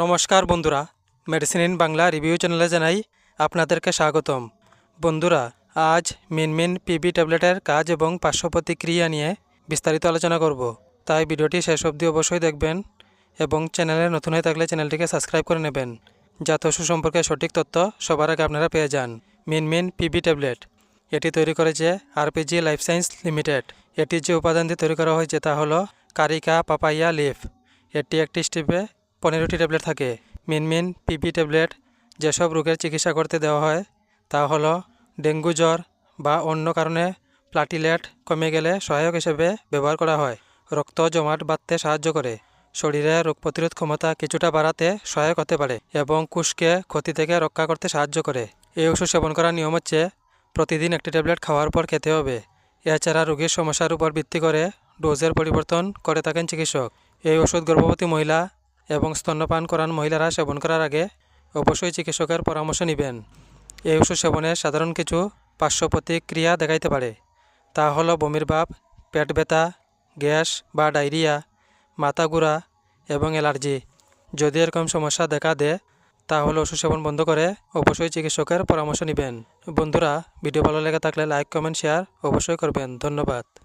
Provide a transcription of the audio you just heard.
নমস্কার বন্ধুরা। Medicine in Bangla review চ্যানেলে জানাই আপনাদেরকে স্বাগতম। বন্ধুরা, আজ মিন মিন পিবি ট্যাবলেটের কাজ এবং পার্শ্ব প্রতিক্রিয়া নিয়ে বিস্তারিত আলোচনা করব। তাই ভিডিওটি শেষ অবধি অবশ্যই দেখবেন এবং চ্যানেলে নতুন হয়ে থাকলে চ্যানেলটিকে সাবস্ক্রাইব করে নেবেন। যাতে ওষুধ সম্পর্কে সঠিক তথ্য সবার আগে আপনারা পেয়ে যান। মিন মিন পিবি ট্যাবলেট এটি তৈরি করেছে আরপিজি লাইফ সায়েন্স লিমিটেড এটি যে উপাদান দিয়ে তৈরি করা হয়েছে তা হলো কারিকা পাপাইয়া লিফ। এটি একটি স্টিপে পনেরোটি ট্যাবলেট থাকে। মিনমিন, পিপি ট্যাবলেট যেসব রোগের চিকিৎসা করতে দেওয়া হয়, তা হলো ডেঙ্গু জ্বর বা অন্য কারণে প্লাটিলেট কমে গেলে সহায়ক হিসেবে ব্যবহার করা হয়। রক্ত জমাট বাঁধতে সাহায্য করে। শরীরে রোগ প্রতিরোধ ক্ষমতা কিছুটা বাড়াতে সহায়ক হতে পারে এবং কুশকে ক্ষতি থেকে রক্ষা করতে সাহায্য করে। এই ওষুধ সেবন করার নিয়ম হচ্ছে, প্রতিদিন একটি ট্যাবলেট খাওয়ার পর খেতে হবে। এছাড়া রোগীর সমস্যার উপর ভিত্তি করে ডোজের পরিবর্তন করে থাকেন চিকিৎসক। এই ওষুধ গর্ভবতী মহিলা এবং স্তন্যপান করান মহিলারা সেবন করার আগে অবশ্যই চিকিৎসকের পরামর্শ নেবেন। এই ওষুধ সেবনে সাধারণ কিছু পার্শ্ব প্রতিক্রিয়া দেখাইতে পারে। তা হলো বমির ভাব, পেট ব্যথা, গ্যাস বা ডায়রিয়া, মাথা ঘোরা এবং অ্যালার্জি। যদি এরকম সমস্যা দেখা দেয়, তাহলে ওষুধ সেবন বন্ধ করে অবশ্যই চিকিৎসকের পরামর্শ নেবেন। বন্ধুরা, ভিডিও ভালো লেগে থাকলে লাইক, কমেন্ট, শেয়ার অবশ্যই করবেন। ধন্যবাদ।